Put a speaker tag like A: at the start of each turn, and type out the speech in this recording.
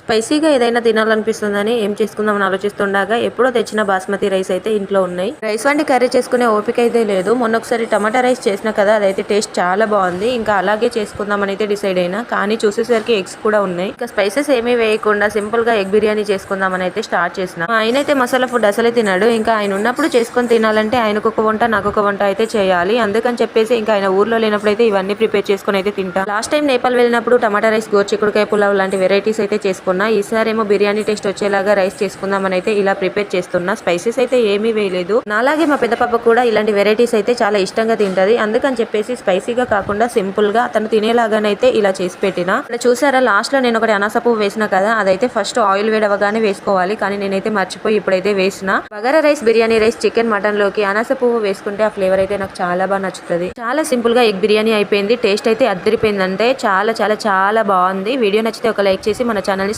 A: స్పైసీగా ఏదైనా తినాలనిపిస్తుందని ఏం చేసుకుందామని ఆలోచిస్తుండగా ఎప్పుడో తెచ్చిన బాస్మతి రైస్ అయితే ఇంట్లో ఉన్నాయి. రైస్ వండి కర్రీ చేసుకునే ఓపిక అయితే లేదు. మొన్న ఒకసారి టమాటా రైస్ చేసిన కదా అదైతే టేస్ట్ చాలా బాగుంది. ఇంకా అలాగే చేసుకుందామని అయితే డిసైడ్ అయినా కానీ చూసేసరికి ఎగ్స్ కూడా ఉన్నాయి. ఇంకా స్పైసెస్ ఏమీ వేయకుండా సింపుల్గా ఎగ్ బిర్యానీ చేసుకుందామని అయితే స్టార్ట్ చేసిన. ఆయన అయితే మసాలా ఫుడ్ అసలే తినాడు. ఇంకా ఆయన ఉన్నప్పుడు చేసుకొని తినాలంటే ఆయనకు ఒక వంట నాకు ఒక వంట అయితే చేయాలి. అందుకని చెప్పేసి ఇంకా ఆయన ఊర్లో లేనప్పుడు అయితే ఇవన్నీ ప్రిపేర్ చేసుకుని అయితే తింటా. లాస్ట్ టైం నేపాల్ వెళ్ళినప్పుడు టమాటా రైస్ గోర్చిక్కుడుకాయ పులావ్ లాంటి వెరైటీస్ అయితే చేసుకున్నా ఈసారేమో బిర్యానీ టేస్ట్ వచ్చేలాగా రైస్ చేసుకుందామని అయితే ఇలా ప్రిపేర్ చేస్తున్నా. స్పైసెస్ అయితే ఏమీ వేయలేదు. నాలాగే మా పెద్ద పాప కూడా ఇలాంటి వెరైటీస్ అయితే చాలా ఇష్టంగా తింటది. అందుకని చెప్పేసి స్పైసీగా కాకుండా సింపుల్గా తను తినేలాగానైతే ఇలా చేసి పెట్టిన. ఇక్కడ చూసారా లాస్ట్లో నేను ఒకటి అనాస పువ్వు వేసిన కదా అదైతే ఫస్ట్ ఆయిల్ వేడవగానే వేసుకోవాలి. కానీ నేనైతే మర్చిపోయి ఇప్పుడైతే వేసిన. Bagara rice biryani rice chicken మటన్లోకి అనాస పువ్వు వేసుకుంటే ఆ ఫ్లేవర్ అయితే నాకు చాలా బాగా నచ్చుతుంది. చాలా సింపుల్గా ఎగ్ బిర్యానీ అయిపోయింది. టేస్ట్ అయితే అద్దరిపోయింది అంటే చాలా చాలా చాలా బాగుంది. వీడియో నచ్చితే ఒక లైక్ చేసి మన ఛానల్ని